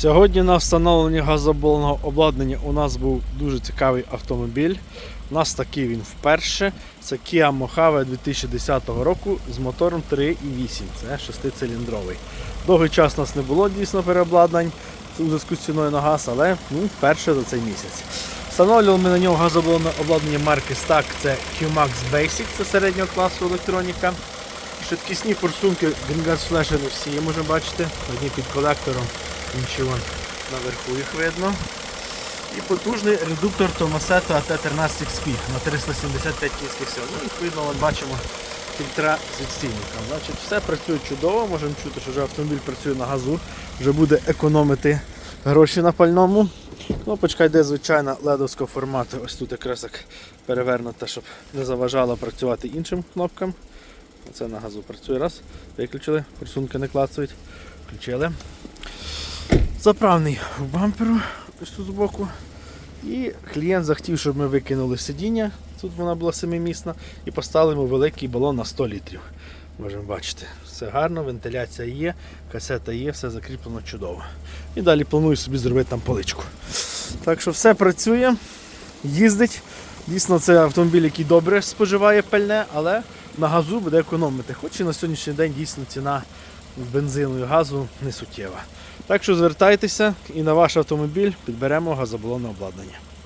Сьогодні на встановленні газоболного обладнання у нас був дуже цікавий автомобіль. У нас такий він вперше. Це Kia Mojave 2010 року з мотором 3,8. Це шестициліндровий. Довгий час у нас не було дійсно переобладнань у зв'язку з ціною на газ, але ну, вперше за цей місяць. Встановлювали ми на нього газоболоне обладнання марки Stack, це QMAX Basic, це середнього класу електроніка. Швидкісні форсунки Greengas Flash всі можна бачити. Одні під колектором, інші наверху їх видно. І потужний редуктор Tomasetto AT13XP на 375 кінських сил. Ну, відповідно, вон бачимо фільтра з відстійником. Значить, все працює чудово, можемо чути, що вже автомобіль працює на газу, вже буде економити гроші на пальному. Кнопочка йде звичайна ледовського формату. Ось тут якраз так перевернута, щоб не заважала працювати іншим кнопкам. Оце на газу працює. Раз, виключили, форсунки не клацають. Включили. Заправний в бамперу, ось тут збоку. І клієнт захотів, щоб ми викинули сидіння, тут вона була семимісна, і поставили великий балон на 100 літрів. Можемо бачити. Все гарно, вентиляція є, касета є, все закріплено чудово. І далі планую собі зробити там поличку. Так що все працює, їздить. Дійсно, це автомобіль, який добре споживає пальне, але на газу буде економити. Хоч і на сьогоднішній день дійсно ціна бензину і газу не суттєва. Так що звертайтеся і на ваш автомобіль підберемо газоболонне обладнання.